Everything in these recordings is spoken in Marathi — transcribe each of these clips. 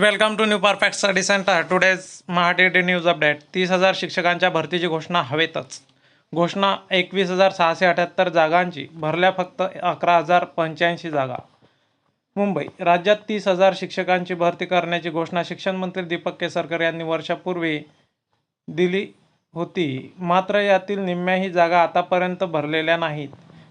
Welcome to new perfect study centre today's Marathi news update तीस हजार शिक्षकांच्या भरतीची घोषणा हवेतच. घोषणा एकवीस हजार सहाशे अठ्याहत्तर जागांची. भरल्या फक्त अकरा हजार पंच्याऐंशी जागा. मुंबई. राज्यात तीस हजार शिक्षकांची भरती करण्याची घोषणा शिक्षण मंत्री दीपक केसरकर यांनी वर्षापूर्वी दिली होती. मात्र यातील निम्म्याही जागा आतापर्यंत भरलेल्या नाहीत.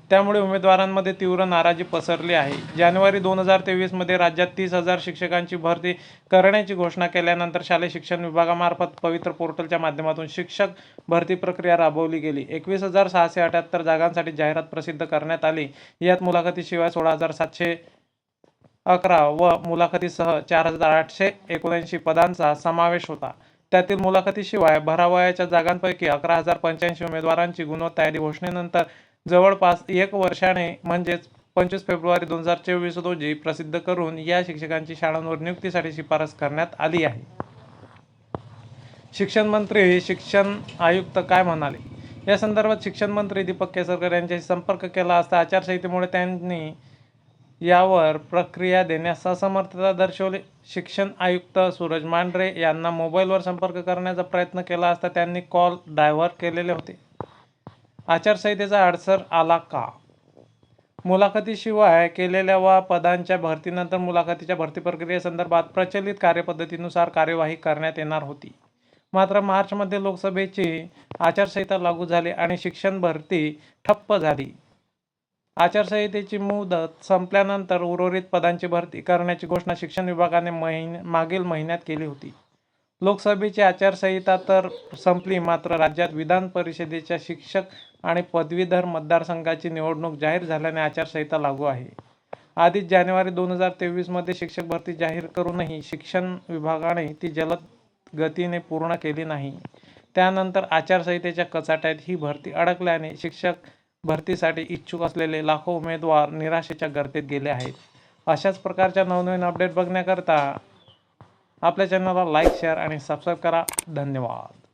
त्यामुळे उमेदवारांमध्ये तीव्र नाराजी पसरली आहे. जानेवारी दोन हजार तेवीसमध्ये राज्यात तीस हजार शिक्षकांची भरती करण्याची घोषणा केल्यानंतर शालेय शिक्षण विभागामार्फत पवित्र पोर्टलच्या माध्यमातून शिक्षक भरती प्रक्रिया राबवली गेली. एकवीस हजार सहाशे अठ्याहत्तर जागांसाठी जाहिरात प्रसिद्ध करण्यात आली. यात मुलाखतीशिवाय सोळा हजार सातशे अकरा व मुलाखतीसह चार हजार आठशे एकोणऐंशी पदांचा समावेश होता. त्यातील मुलाखतीशिवाय भरावयाच्या जागांपैकी अकरा हजार पंच्याऐंशी उमेदवारांची गुणवत्ता यादी घोषणेनंतर जवळपास एक वर्षाने म्हणजेच पंचवीस फेब्रुवारी दोन हजार चोवीस रोजी प्रसिद्ध करून या शिक्षकांची शाळांवर नियुक्तीसाठी शिफारस करण्यात आली आहे. शिक्षण मंत्री शिक्षण आयुक्त काय म्हणाले? या संदर्भात शिक्षण मंत्री दीपक केसरकर यांच्याशी संपर्क केला असता आचारसंहितेमुळे त्यांनी यावर प्रक्रिया देण्यास असमर्थता दर्शवली. शिक्षण आयुक्त सूरज मांढरे यांना मोबाईलवर संपर्क करण्याचा प्रयत्न केला असता त्यांनी कॉल डायव्हर्ट केलेले होते. आचारसंहितेचा अडसर आला का? मुलाखतीशिवाय केलेल्या वा पदांच्या भरतीनंतर मुलाखतीच्या भरती प्रक्रियेसंदर्भात प्रचलित कार्यपद्धतीनुसार कार्यवाही करण्यात येणार होती. मात्र मार्चमध्ये लोकसभेची आचारसंहिता लागू झाली आणि शिक्षण भरती ठप्प झाली. आचारसंहितेची मुदत संपल्यानंतर उर्वरित पदांची भरती करण्याची घोषणा शिक्षण विभागाने महिन मागील महिन्यात केली होती. लोकसभेची आचारसंहिता तर संपली मात्र राज्यात विधान परिषदेच्या शिक्षक आणि पदवीधर मतदारसंघाची निवडणूक जाहीर झाल्याने आचारसंहिता लागू आहे. आधीच जानेवारी दोन हजार तेवीसमध्ये शिक्षक भरती जाहीर करूनही शिक्षण विभागाने ती जलद गतीने पूर्ण केली नाही. त्यानंतर आचारसंहितेच्या कचाट्यात ही भरती अडकल्याने शिक्षक भरतीसाठी इच्छुक असलेले लाखो उमेदवार निराशेच्या गर्दीत गेले आहेत. अशाच प्रकारच्या नवनवीन अपडेट बघण्याकरता आपल्या चॅनलला लाईक शेअर आणि सबस्क्राईब करा. धन्यवाद.